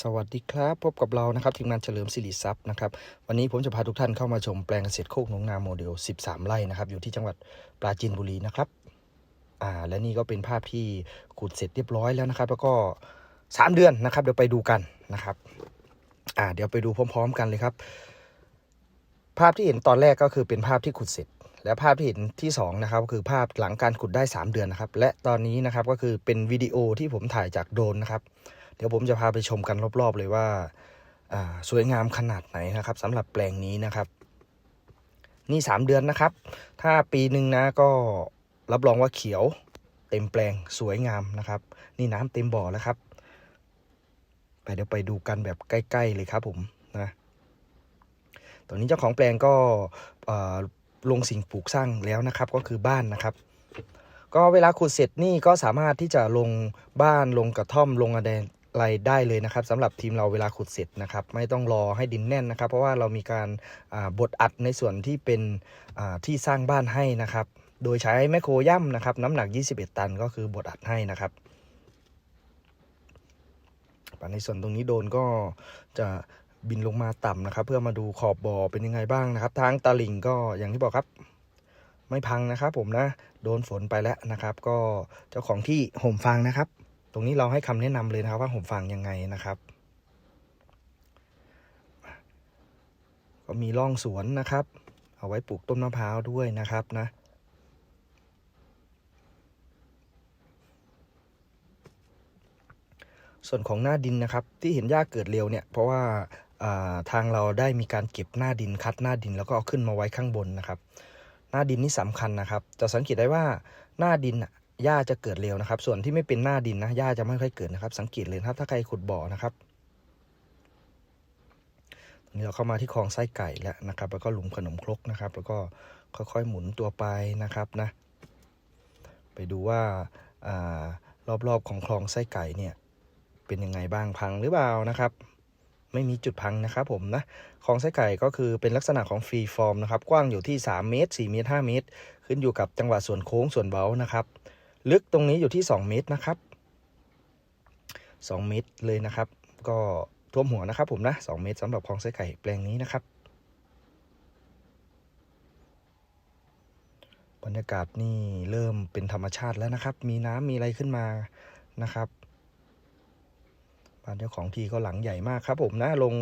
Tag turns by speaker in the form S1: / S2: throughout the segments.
S1: สวัสดีครับพบกับเรานะครับทีมงานเฉลิมสิริทรัพย์นะครับวันนี้ผมจะพาทุกท่านเข้ามาชมแปลงเกษตรโคกหนองนาโมเดล 13 ไร่นะครับอยู่ที่จังหวัดปราจีนบุรีนะครับอ่าและนี่ก็เป็นภาพที่ขุดเสร็จเรียบร้อยแล้วนะครับ แล้วก็ 3 เดือนนะครับเดี๋ยวไปดูกันนะครับอ่าเดี๋ยวไปดูพร้อม ๆ กันเลยครับ ภาพที่เห็นตอนแรกก็คือเป็นภาพที่ขุดเสร็จ และภาพที่เห็นที่สองนะครับก็คือภาพหลังการขุดได้ 3 เดือนนะครับ และตอนนี้นะครับก็คือเป็นวิดีโอที่ผมถ่ายจากโดรนนะครับ เดี๋ยวผมจะพาไปชมกันรอบๆเลยว่าสวยงามขนาดไหนนะครับสำหรับแปลงนี้นะครับ นี่ 3 เดือนนะครับ ถ้าปีหนึ่งนะก็รับรองว่าเขียวเต็มแปลงสวยงามนะครับ นี่น้ำเต็มบ่อแล้วครับไปเดี๋ยวไปดูกันแบบใกล้ ๆ เลยครับผมนะตอนนี้เจ้าของแปลงก็ ลงสิ่งปลูกสร้างแล้วนะครับ ก็คือบ้านนะครับ ก็เวลาขุดเสร็จนี่ก็สามารถที่จะลงบ้านลงกระท่อมลงอะไรไรได้เลยนะครับสำหรับทีมเราเวลาขุดเสร็จนะครับ ไม่ต้องรอให้ดินแน่นนะครับ เพราะว่าเรามีการบดอัดในส่วนที่เป็นที่สร้างบ้านให้นะครับ โดยใช้แมคโครย่ำนะครับ น้ำหนัก 21 ตันก็คือบดอัดให้นะครับในส่วนตรงนี้โดนก็จะ บินลงมาต่ำนะครับ เพื่อมาดูขอบบ่อเป็นยังไงบ้างนะครับ ทางตาลิ่งก็อย่างที่บอกครับ ไม่พังนะครับ ผมนะโดนฝนไปแล้วนะครับ ก็เจ้าของที่ห่มฟางนะครับ ตรงนี้เราให้คำแนะนำเลยนะครับ ว่าห่มฟางยังไงนะครับ ก็มีร่องสวนนะครับ เอาไว้ปลูกต้นมะพร้าวด้วยนะครับนะส่วนของหน้าดินนะครับ ที่เห็นหญ้าเกิดเร็วเนี่ยเพราะว่า ทางเราได้มีการเก็บหน้าดินคัดหน้าดินแล้วก็เอาขึ้นมาไว้ข้างบนนะครับ หน้าดินนี่สำคัญนะครับ จะสังเกตได้ว่าหน้าดินน่ะหญ้าจะเกิดเร็วนะครับ ส่วนที่ไม่เป็นหน้าดินนะหญ้าจะไม่ค่อยเกิดนะครับ สังเกตเลยครับถ้าใครขุดบ่อนะครับตรงนี้เราเข้ามาที่คลองไส้ไก่แล้วนะครับ แล้วก็หลุมขนมครกนะครับ แล้วก็ค่อยๆหมุนตัวไปนะครับนะ ไปดูว่าอารอบๆของคลองไส้ไก่เนี่ยเป็นยังไงบ้างพังหรือเปล่านะครับ ไม่มีจุดพังนะครับผมนะคลองไส้ไก่ก็คือเป็นลักษณะของฟรีฟอร์มนะครับกว้างอยู่ที่ 3 เมตร 4 เมตร 5 เมตร ขึ้นอยู่กับจังหวะส่วนโค้งส่วนเบานะครับ ลึกตรงนี้อยู่ที่ 2 เมตรนะครับ 2 เมตรเลยนะครับ ก็ท่วมหัวนะครับผมนะ 2 เมตรสำหรับคลองไส้ไก่แปลงนี้นะครับบรรยากาศนี่เริ่มเป็นธรรมชาติแล้วนะครับ มีน้ำมีอะไรขึ้นมานะครับ บ้านเจ้าของทีก็หลังใหญ่มากครับ ผมนะลง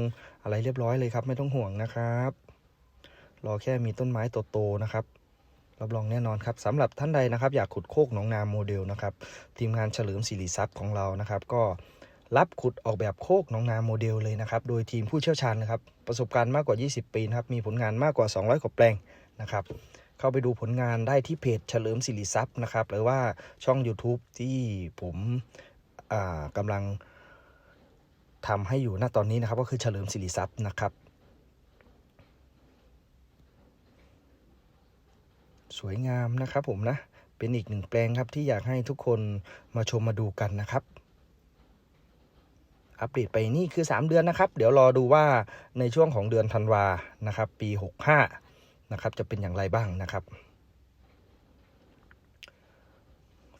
S1: อะไรเรียบร้อยเลยครับ ไม่ต้องห่วงนะครับรอแค่มีต้นไม้โตๆนะครับรับรองแน่นอนครับสำหรับท่านใดนะครับ อยากขุดโคกหนองนาโมเดลนะครับทีมงานเฉลิมศิริทรัพย์ของเรานะครับ ก็รับขุดออกแบบโคกหนองนาโมเดลเลยนะครับ โดยทีมผู้เชี่ยวชาญนะครับ ประสบการณ์มากกว่า 20 ปีนะครับ มีผลงานมากกว่า 200 กว่าแปลงนะครับ เข้าไปดูผลงานได้ที่เพจเฉลิมศิริทรัพย์นะครับ หรือว่าช่อง YouTube ที่ผมอ่ากำลัง ทำให้อยู่ณตอนนี้นะครับก็คือเฉลิมศิริทรัพย์นะครับ สวยงามนะครับผมนะ เป็นอีกหนึ่งแปลงครับที่อยากให้ทุกคนมาชมมาดูกันนะครับ อัปเดตไปนี่คือ 3 เดือนนะครับ เดี๋ยวรอดูว่าในช่วงของเดือนธันวานะครับ ปี 65นะครับจะเป็นอย่างไรบ้างนะครับ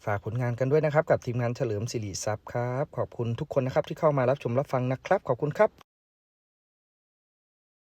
S1: ฝากผลงานกันด้วยนะครับ กับทีมงานเฉลิมสิริทรัพย์ครับ ขอบคุณทุกคนนะครับที่เข้ามารับชมรับฟังนะครับ ขอบคุณครับ